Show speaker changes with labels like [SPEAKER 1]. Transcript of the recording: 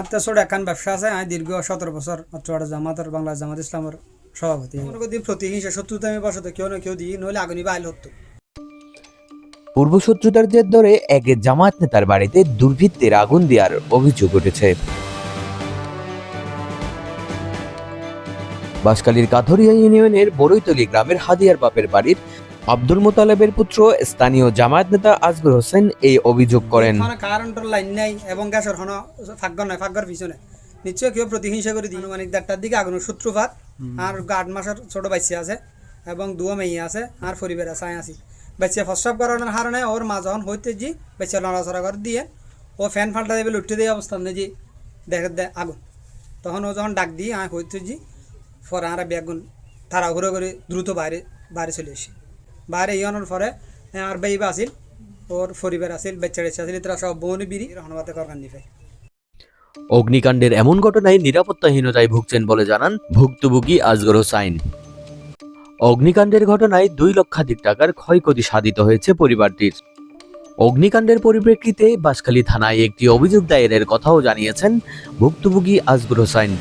[SPEAKER 1] আপনার ছোট একখান ব্যবসা আছে। আমি দীর্ঘ সতেরো বছর চড় জামাতের, বাংলা জামাত ইসলামের সভাপতি। প্রতিহিংসা শত্রুতা আমি বসত, কেউ না কেউ দিই, নইলে আগুনি বাইল হতো।
[SPEAKER 2] পূর্বশত্রুতার জের ধরে এক জামায়াত নেতার বাড়িতে দুর্বৃত্তের আগুন দেওয়ার অভিযোগ উঠেছে। বাঁশখালীর কাথরিয়া ইউনিয়নের বড়ইতলি গ্রামের হাদিয়ার বাপের বাড়ির আব্দুল মোতালেবের পুত্র স্থানীয় জামায়াত নেতা আজগর হোসেন এই অভিযোগ করেন।
[SPEAKER 1] কারেন্টের লাইন নাই এবং গ্যাসের হন ফাঁকর নাই ফাঁকর পিছনে। নিশ্চয় কেউ প্রতিহিংসা করে দিই মানে দেড়টার দিকে আগুনের সূত্রপাত আর আট মাসের ছোট বাচ্চা আছে এবং দুয়া মেয়ে আছে আর পরিবার আছে আছি। বাচ্চা প্রস্রাব করানোর কারণে ওর মা যখন হইতে জি বাচ্চা লড়াচড়া করে দিয়ে ও ফ্যান ফাল্টা দেবে উঠতে দিয়ে অবস্থান নেই দেখে দেয় আগুন। তখন ও যখন ডাক দিয়ে আমি হইতে জি পরে আমরা বেগুন তাড়াহুড়ো করে দ্রুত বাইরে বাইরে চলে এসি বাইরে ইয়নোর পরে আর বেইবা আছিল, ওর পরিবার আছিল, বেচ্চা টেচ্চা আছিল তারা সব বউনি বিড়ি হনবাতে করকান নিফে
[SPEAKER 2] অগ্নিকাণ্ডের এমন ঘটনায় নিরাপত্তাহীনতায় ভুগছেন বলে জানান ভুক্তভোগী আজগর হোসাইন। অগ্নিকাণ্ডের ঘটনায় দুই লক্ষাধিক টাকার ক্ষয়ক্ষতি সাধিত হয়েছে পরিবারটির। অগ্নিকাণ্ডের পরিপ্রেক্ষিতে বাঁশখালী থানায় একটি অভিযোগ দায়েরের কথাও জানিয়েছেন ভুক্তভোগী আজগর হোসাইন।